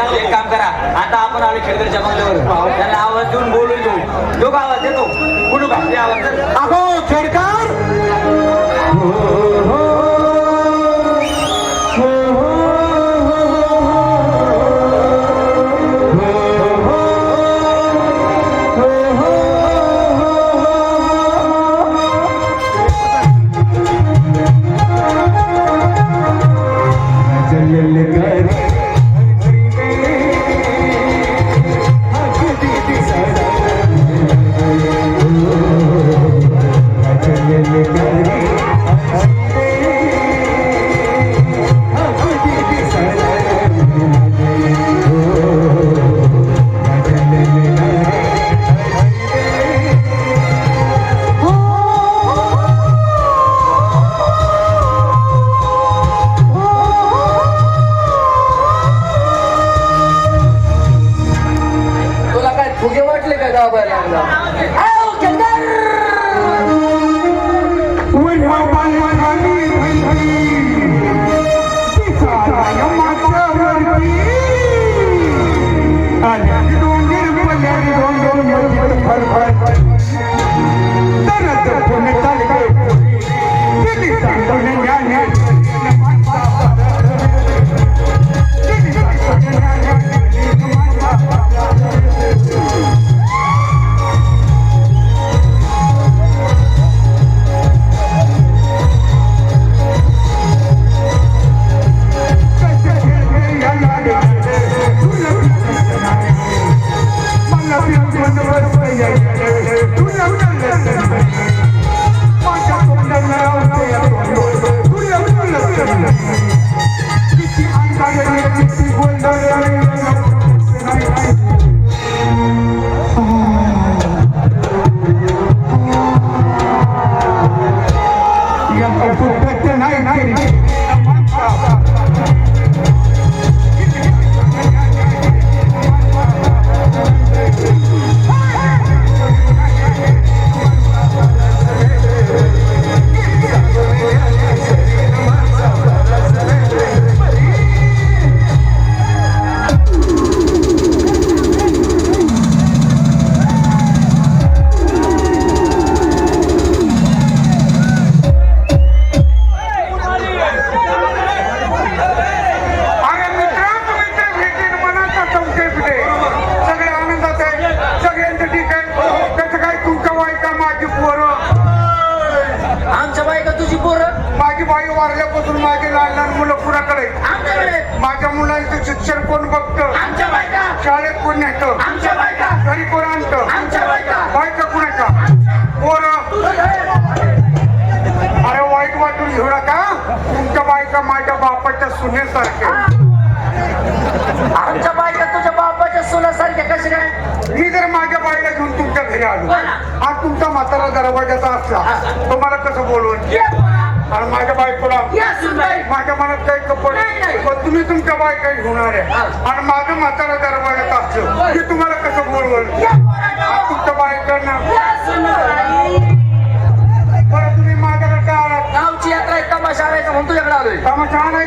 एक काम करा. आता आपण आलो खेळकरच्या बंगल्यावर. त्याला आवाज देऊन बोलून घेऊ. जो का आवाज देतो. कुठू का ते आवाज अहो Khedkar! Yeah. beraberlerle. Do you know what I'm saying? Do you know what I'm? बाई वारल्यापासून माझे लहान लहान मुलं आमच्याकडे माझ्या मुलांचं शिक्षण कोण बघतं? बायका शाळेत कोण नेतं? बायका घरी कोण आणतं? बायका बायका कुणाच्या? पोरं. अरे वाईट वाटून घेऊ नका. तुमच्या बायका माझ्या बापाच्या सुनेसारख्या आमच्या बायका तुझ्या बापाच्या सोन्यासारख्या कशा काय? मी जर माझ्या बाईला घेऊन तुमच्या घरी आलो आज तुमचा म्हातारा दरवाजाचा असला तुम्हाला कसं बोलवून. आणि माझ्या बायकोला. माझ्या मनात काही कपड. पण तुम्ही तुमच्या बायका घेऊन आले आणि माझं म्हातारा दरवाजात असलं की तुम्हाला कसं बोलवल? तुमच्या बायकांना. बरं तुम्ही माझ्याकडे का आलात? गावची यात्रा आहे तमाशा आणायचा म्हणून तुझ्याकडे आलोय. तमाशा नाही